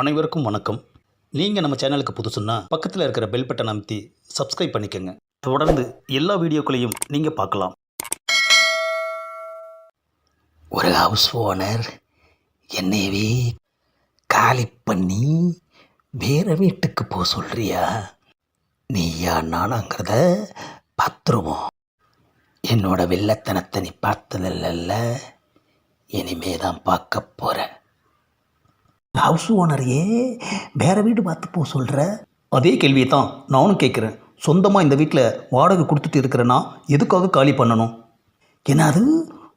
அனைவருக்கும் வணக்கம். நீங்கள் நம்ம சேனலுக்கு புதுசுன்னா பக்கத்தில் இருக்கிற பெல் பட்டன் அமைத்தி சப்ஸ்கிரைப் பண்ணிக்கோங்க. தொடர்ந்து எல்லா வீடியோக்களையும் நீங்கள் பார்க்கலாம். ஒரு ஹவுஸ் ஓனர் என்னையவே காலி பண்ணி வேற வீட்டுக்கு போக சொல்கிறியா நீயா நானாங்கிறத பார்த்துருவோம். என்னோட வெள்ளத்தனத்தை நீ பார்த்ததில்ல இனிமே தான் பார்க்க போகிறேன் ஹவுஸ் ஓனரையே வேற வீடு பார்த்து போக சொல்ற? அதே கேள்வியை தான் நானும் கேட்குறேன். சொந்தமாக இந்த வீட்டில் வாடகை கொடுத்துட்டு இருக்கிறேன்னா எதுக்காக காலி பண்ணணும்? ஏன்னா அது?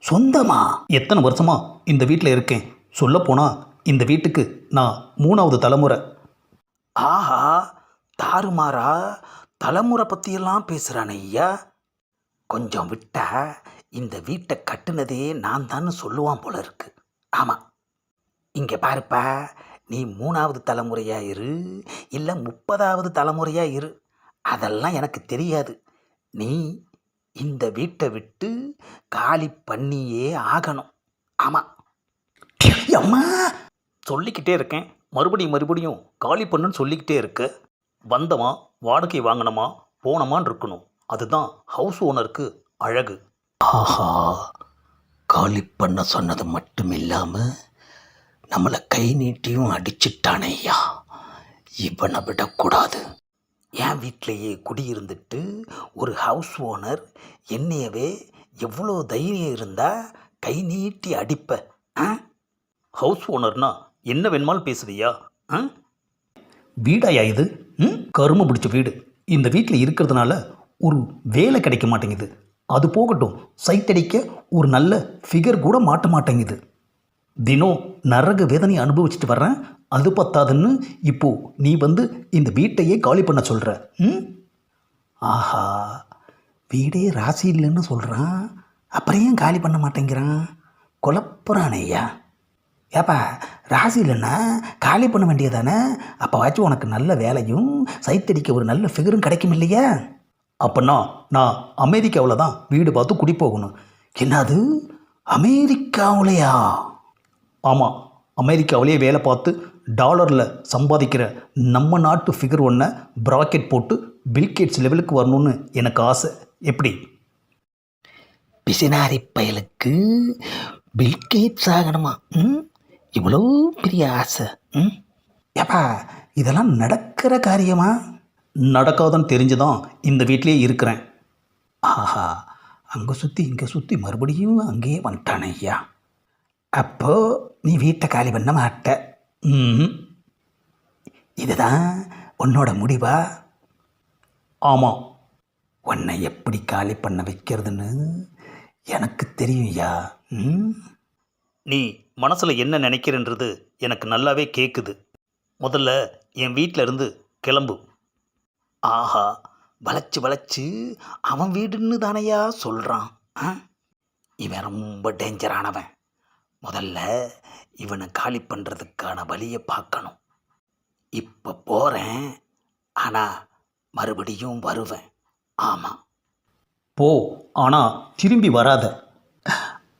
சொந்தமா? எத்தனை வருஷமாக இந்த வீட்டில் இருக்கேன். சொல்லப்போனால் இந்த வீட்டுக்கு நான் மூணாவது தலைமுறை. ஆஹா தாறுமாறா தலைமுறை பற்றியெல்லாம் பேசுகிறானே ஐயா. கொஞ்சம் விட்டா இந்த வீட்டை கட்டுனதே நான் தான் சொல்லுவான் போல இருக்கு. ஆமாம் இங்கே பாருப்பா நீ மூணாவது தலைமுறையாக இரு இல்லை முப்பதாவது தலைமுறையாக இரு. அதெல்லாம் எனக்கு தெரியாது. நீ இந்த வீட்டை விட்டு காலி பண்ணியே ஆகணும். ஆமாம் அம்மா! சொல்லிக்கிட்டே இருக்கேன். மறுபடியும் மறுபடியும் காலி பண்ணுன்னு சொல்லிக்கிட்டே இருக்க. வந்தமா? வாடகை வாங்கினமா? போனமான்னு இருக்கணும். அதுதான் ஹவுஸ் ஓனருக்கு அழகு. ஆஹா! காலி பண்ண சொன்னது மட்டும் இல்லாமல் நம்மளை கை நீட்டியும் அடிச்சிட்டானே ஐயா இவனை விடக்கூடாது. என் வீட்டிலேயே குடியிருந்துட்டு ஒரு ஹவுஸ் ஓனர் என்னையவே எவ்வளோ தைரியம் இருந்தால் கை நீட்டி அடிப்ப. ஆ? ஹவுஸ் ஓனர்னா என்ன வேணுமாலும் பேசுவியா ஆ? வீடாயா இது? ம்? கரும பிடிச்ச வீடு. இந்த வீட்டில் இருக்கிறதுனால ஒரு வேலை கிடைக்க மாட்டேங்குது. அது போகட்டும் சைட் அடிக்க ஒரு நல்ல ஃபிகர் கூட மாட்ட மாட்டேங்குது. தினம் நரக வேதனை அனுபவிச்சுட்டு வர்றேன். அது பத்தாதுன்னு இப்போ நீ வந்து இந்த வீட்டையே காலி பண்ண சொல்கிற ம்? ஆஹா வீடே ராசி இல்லைன்னு சொல்கிறான் அப்புறம் ஏன் காலி பண்ண மாட்டேங்கிறான்? குழப்புறானே ஐயா. ஏப்பா ராசி இல்லைன்னா காலி பண்ண வேண்டியதானே? அப்போவாச்சும் உனக்கு நல்ல வேலையும் சைத்தடிக்க ஒரு நல்ல ஃபிகரும் கிடைக்கும் இல்லையா? அப்படின்னா நான் அமெரிக்காவில் தான் வீடு பார்த்து குடி போகணும் என்னது? அமெரிக்காவுலையா? ஆமாம் அமெரிக்காவிலேயே வேலை பார்த்து டாலரில் சம்பாதிக்கிற நம்ம நாட்டு ஃபிகர் ஒன்றை ப்ராக்கெட் போட்டு பில்கேட்ஸ் லெவலுக்கு வரணும்னு எனக்கு ஆசை. எப்படி? பிசினாரி பயலுக்கு பில்கேட்ஸ் ஆகணுமா? ம் இவ்வளோ பெரிய ஆசை. ம். ஏப்பா இதெல்லாம் நடக்கிற காரியமா? நடக்காதுன்னு தெரிஞ்சு தான் இந்த வீட்டிலேயே இருக்கிறேன். ஆஹா அங்கே சுற்றி இங்கே சுற்றி மறுபடியும் அங்கேயே வந்துட்டானே ஐயா. அப்போ நீ வீட்டை காலி பண்ண மாட்ட. ம் இதுதான் உன்னோட முடிவா? ஆமாம் உன்னை எப்படி காலி பண்ண வைக்கிறதுன்னு எனக்கு தெரியும் ஐயா ம்? நீ மனசில் என்ன நினைக்கிறன்றது எனக்கு நல்லாவே கேட்குது முதல்ல என் வீட்டில் இருந்து கிளம்பு. ஆஹா வளைச்சு வளைச்சு அவன் வீடுன்னு தானையா சொல்கிறான் ஆ? இவன் ரொம்ப டேஞ்சரானவன் முதல்ல இவனை காலி பண்ணுறதுக்கான வழியை பார்க்கணும். இப்போ போகிறேன் ஆனால் மறுபடியும் வருவேன். ஆமாம் போ ஆனால் திரும்பி வராத.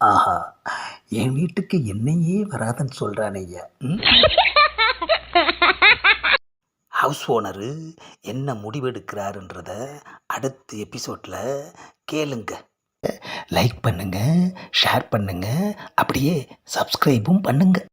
ஆஹா என் வீட்டுக்கு என்னையே வராதுன்னு சொல்கிறான் ஐயா? ஹவுஸ் ஓனரு என்ன முடிவெடுக்கிறாருன்றத அடுத்த எபிசோடில் கேளுங்க. லைக் பண்ணுங்கள் ஷேர் பண்ணுங்கள் அப்படியே சப்ஸ்கிரைபும் பண்ணுங்கள்